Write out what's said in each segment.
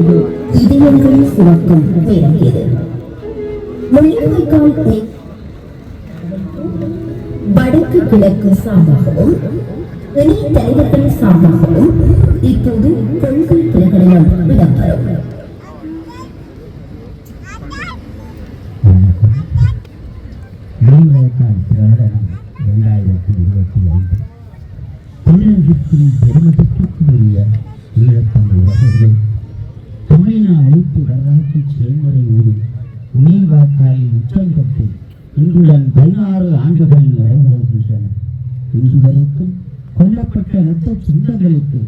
கொண்டு இதயங்களில் சுரக்கும் நேரம் இது முள்ளிவாய்க்கால் வடக்கு கிழக்கு சார்பாகவும் இணை தலைவர்கள் சார்பாகவும் இப்போது கொள்கை பிரகடனம் இடம்பெறும். பிரகடனம் இரண்டாயிரத்தி இருபத்தி ஐந்து. தமிழகத்தின் பெருமதிக்குரிய ஈழத்தமிழ் அழைப்பு வரலாற்று செயல்முறை ஒரு முள்ளிவாய்க்காலில் உச்சம் தொட்டு இன்றுடன் பதினாறு ஆண்டுகள் நிறைவடைகின்றன இன்று வரைக்கும் கொல்லப்பட்ட இரத்த சொந்தங்களுக்கு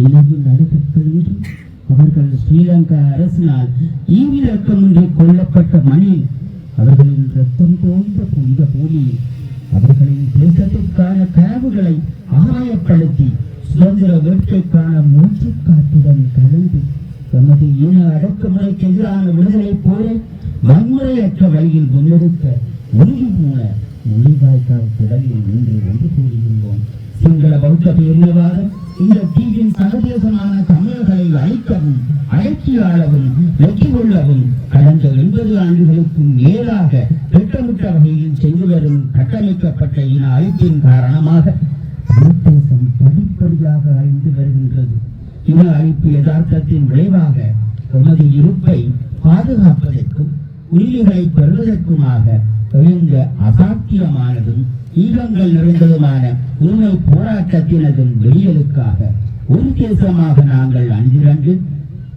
இலகு நடுக்கத்தின்றி அவர்கள் ஸ்ரீலங்கா அரசினால் ஈவிரக்கமின்றி கொல்லப்பட்ட மண்ணில் அவர்களின் ரத்தம் தோய்ந்த புனித பூமியில் அவர்களின் தேசத்திற்கான கனவுகளை ஆராயப்படுத்தி சுதந்திர வேட்கைக்கான மூச்சு காட்டுடன் கலந்து தமது இன அடக்குமுறைக்கு எதிரான விடுதலை போரை வன்முறையற்ற வழியில் முன்னெடுக்க உறுதி மூல மொழிவாய்க்கால் திடலில் இன்று ஒன்று கூடியுள்ளோம் சிங்கள பௌத்த பேரியவாதம் இந்த தீவின் சர்வதேசமான தமிழர்களை அழிக்கவும் அடக்கியாளவும் வெற்றி கொள்ளவும் கடந்த எண்பது ஆண்டுகளுக்கும் மேலாக திட்டமிட்ட வகையில் செய்து வரும் கட்டமைக்கப்பட்ட இன அழிப்பின் காரணமாக தேசம் படிப்படியாக அழிந்து வருகின்றது. இன அழிப்பு யதார்த்தத்தின் விளைவாக உமது இருப்பை பாதுகாப்பதற்கும் உரிமைகளை பெறுவதற்குமாக எழுந்த அசாத்தியமானதும் ஈகங்கள் நிறைந்ததுமான உரிமை போராட்டத்தினதும் வெளியலுக்காக ஒரு தேசமாக நாங்கள் அன்றிரண்டு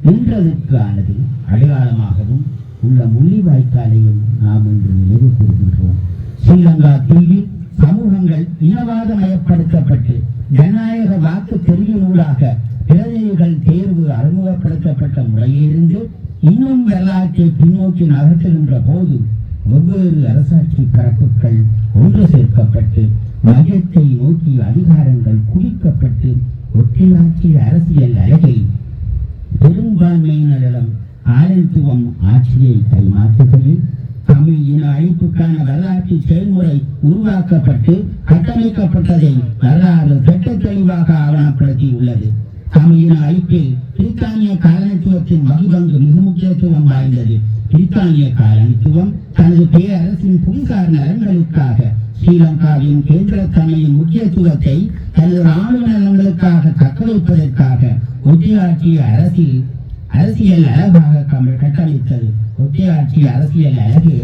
நின்றதற்கானது அடையாளமாகவும் உள்ள முள்ளிவாய்க்காலையும் நாம் இன்று நினைவு கூறுகின்றோம் ஸ்ரீலங்கா தீவில் சமூகங்கள் இனவாதமயப்படுத்தப்பட்டு ஜனநாயக வாக்கு தெரிவினூடாக பிரதிநிதிகள் தேர்வு அறிமுகப்படுத்தப்பட்ட முறையிலிருந்து இன்னும் வரலாற்றை பின்னோக்கி நகர்த்துகின்ற போது வெவ்வேறு அரசாட்சி பரப்புகள் ஒன்று சேர்க்கப்பட்டு மையத்தை நோக்கி அதிகாரங்கள் குவிக்கப்பட்டு ஒற்றையாட்சி அரசியல் அழகை பெரும்பான்மையினரிடம் ஆலயத்துவம் ஆட்சியை கைமாற்றுகையில் தமிழ் இன அழிப்புக்கான வரலாற்று செயல்முறை உருவாக்கப்பட்டு கட்டமைக்கப்பட்டதை வரலாறு திட்ட தெளிவாக ஆவணப்படுத்தி தமிழின அழிப்பில் பிரித்தானிய காலனித்துவத்தின் வகிபங்கு மிக முக்கியத்துவம் வாய்ந்தது. பிரித்தானிய காலனித்துவம் தனது பேரரசின் புங்கார் நலன்களுக்காக ஸ்ரீலங்காவின் கேந்திரத்தன்மையின் முக்கியத்துவத்தை தனது ராணுவ நலன்களுக்காக தக்க வைப்பதற்காக ஒற்றையாட்சிய அரசில் அரசியல் அழகாக கட்டமைத்தது. ஒட்டியாற்றிய அரசியல் அழகு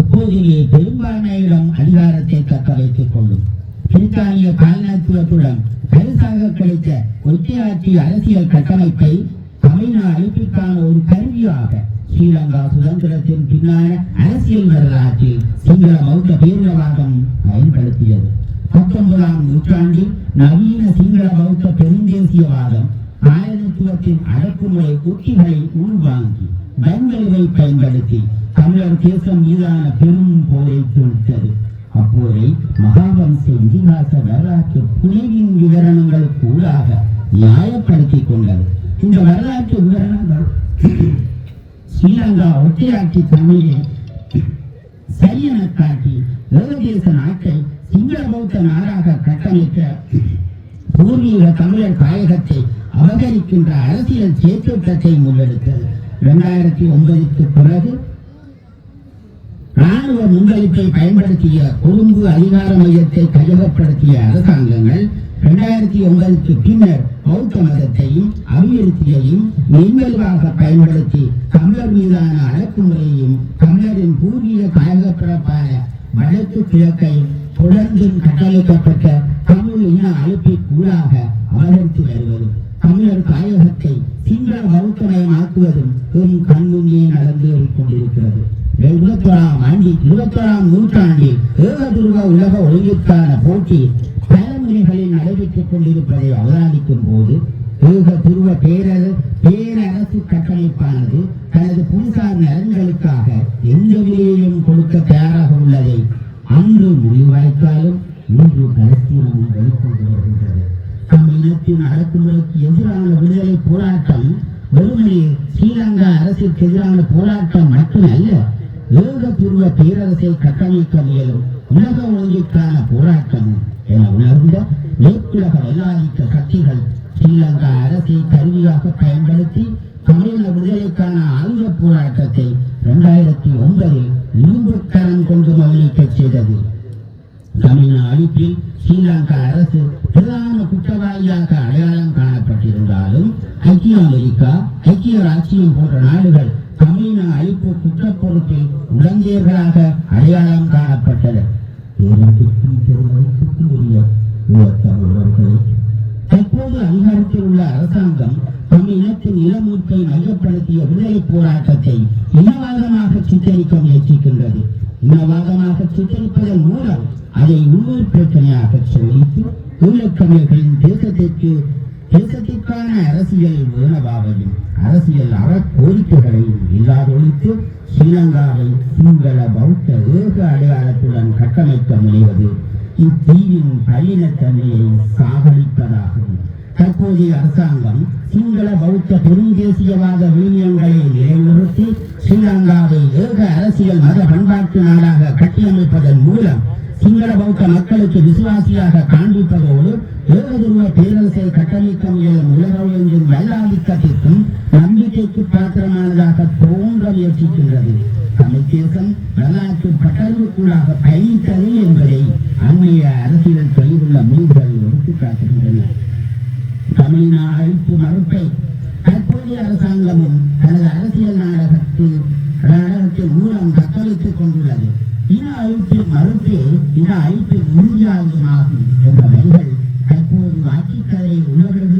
எப்போதிலே பெரும்பான்மையிடம் அதிகாரத்தை தக்க வைத்துக் கொள்ளும். பிரித்தானிய காலனித்துவத்துடன் பரிசாக கிடைத்த ஒட்டியாட்சி அரசியல் கட்டமைப்பை தமிழ் அழிப்பிற்கான ஒரு கருவியாக ஸ்ரீலங்கா சுதந்திரத்தின் பின்னான அரசியல் வரலாற்றில் சிங்கள பௌத்த பேரினவாதம் பயன்படுத்தியது. பத்தொன்பதாம் நூற்றாண்டில் நவீன சிங்கள பௌத்த பெருந்தேசியவாதம் ஆயனத்துவத்தின் அடக்குமுறை உத்திகளை உள்வாங்கி வன்வழிவை பயன்படுத்தி தமிழர் தேசம் மீதான பெரும் போரை தொடுத்தது. அப்போதே மகாவம்ச இதிகாச வரலாற்று புனைவின் விவரணங்களுக்கு ஊடாக நியாயப்படுத்திக் கொண்டது. இந்த வரலாற்று விவரணங்கள் ஸ்ரீலங்கா ஒட்டியாட்சி தமிழை சரியென காட்டி ஏகதேச நாட்டை சிங்கள பௌத்த நாடாக கட்டமைக்க பூர்வீக தமிழர் தாயகத்தை அபகரிக்கின்ற அரசியல் செயற்திட்டத்தை முன்னெடுத்தது. இரண்டாயிரத்தி ஒன்பதுக்கு பிறகு ராணுவ முன்வைப்பை பயன்படுத்திய கொழும்பு அதிகார மையத்தை கையகப்படுத்திய அரசாங்கங்கள் இரண்டாயிரத்தி ஒன்பதுக்கு பின்னர் பௌத்த மதத்தையும் அபிவிருத்தியையும் மென்வலுவாக பயன்படுத்தி தமிழர் மீதான அடக்குமுறையையும் தமிழரின் பூர்வீக கழகப்பிறப்பான வடக்கு கிழக்கை தொடர்ந்தும் கட்டளைக்கப்பட்ட தமிழ் இன அழுப்பிற்குள்ளாக அவதரித்து வருவது. தமிழர் தாயகத்தை சிங்கள பௌத்தமயமாக்குவதும் பெரும் கண்முன்னே நடந்து கொண்டிருக்கிறது. இருபத்தோராம் ஆண்டி இருபத்தோராம் நூற்றாண்டில் ஏகதுருவ உலக ஒழுங்கிற்கான போட்டி பல முறைகளில் நடைபெற்றுக் கொண்டிருப்பதை அவதானிக்கும் போது ஏக துருவ பேரர் பேரரசு கட்டமைப்பானது தனது புதுசார் நலன்களுக்காக எந்த விலையையும் கொடுக்க தயாராக உள்ளதை அன்று முடிவாய்த்தாலும் இன்று பலஸ்தீனமும் வெளிக்கொண்டு வருகின்றது. தம் இனத்தின் அடக்குமுறைக்கு எதிரான விடுதலை போராட்டம் வெறுமனே ஸ்ரீலங்கா அரசுக்கு எதிரான போராட்டம் மட்டுமல்ல லோகபூர்வ பேரரசை கட்டமைக்க முயலும் உலக ஒழுங்கிற்கான போராட்டம் என உணர்ந்த மேற்குலக வல்லாதிக்க சக்திகள் ஸ்ரீலங்கா அரசை கருவியாக பயன்படுத்தி தமிழக விடுதலைக்கான ஆயுத போராட்டத்தை இரண்டாயிரத்தி ஒன்பதில் இரும்புக்கரம் கொண்டு மௌனிக்கச் செய்தது. தமிழ் அழிப்பில் ஸ்ரீலங்கா அரசு பிரதான குற்றவாளியாக அடையாளம் காணப்பட்டிருந்தாலும் ஐக்கிய அமெரிக்கா ஐக்கிய ராச்சியம் போன்ற நாடுகள் குற்றப் இளைஞர்களாக அடையாளம் காணப்பட்டது. தற்போது அதிகாரத்தில் உள்ள அரசாங்கம் தம் இனத்தின் இளமூர்த்தை மையப்படுத்திய விடுதலை போராட்டத்தை இனவாதமாக சித்தரிக்க முயற்சிக்கின்றது. இனவாதமாக சித்தரிப்பதன் மூலம் அதை உள்ளூர் பிரச்சனையாக சொல்லித்து ஈழத்தமிழர்களின் தேசத்திற்கு தேசத்திற்கான அரசியல் உணவாவையும் அரசியல் அறக்கோரிக்கைகளையும் இல்லாதொழித்து ஸ்ரீலங்காவை சிங்கள பௌத்த ஏக அடையாளத்துடன் கட்டமைக்க முடிவது இத்தீவின் பல்லினத்தன்மையை சாகடிப்பதாகும். தற்போதைய அரசாங்கம் சிங்கள பௌத்த பெருந்தேசியவாத விழுமியங்களை நிலைநிறுத்தி ஸ்ரீலங்காவை ஏக அரசியல் மத பண்பாட்டு நாடாக கட்டியமைப்பதன் மூலம் சிங்கள பௌத்த மக்களுக்கு விசுவாசியாக காண்பிப்பதோடு ஏகதுருவ பேரரசை கட்டமைக்க முயலும் உலகெங்கும் வல்லாதிக்கத்திற்கும் நம்பிக்கைக்கு பாத்திரமானதாக தோன்ற முயற்சிக்கின்றது தமிழ் தேசம் வரலாற்று பட்டறிவுக்குள்ளாக பயணித்தது என்பதை அண்மைய அரசியல் தெளிவுள்ள முடிவுகள் எடுத்துக்காட்டுகின்றன தமிழின அழிப்பு மறுப்பை தற்போதைய அரசாங்கமும் தனது அரசியல் நாடகத்தில் நாடகத்தின் மூலம் தத்தளித்துக் கொண்டுள்ளது இன அழிப்பு மறுப்பு இன அழிப்பின் உறுதியாகுமாகும் என்ற வரிகள் தற்போது ஆட்சிக்கதை உள்ளவர்களுக்கும்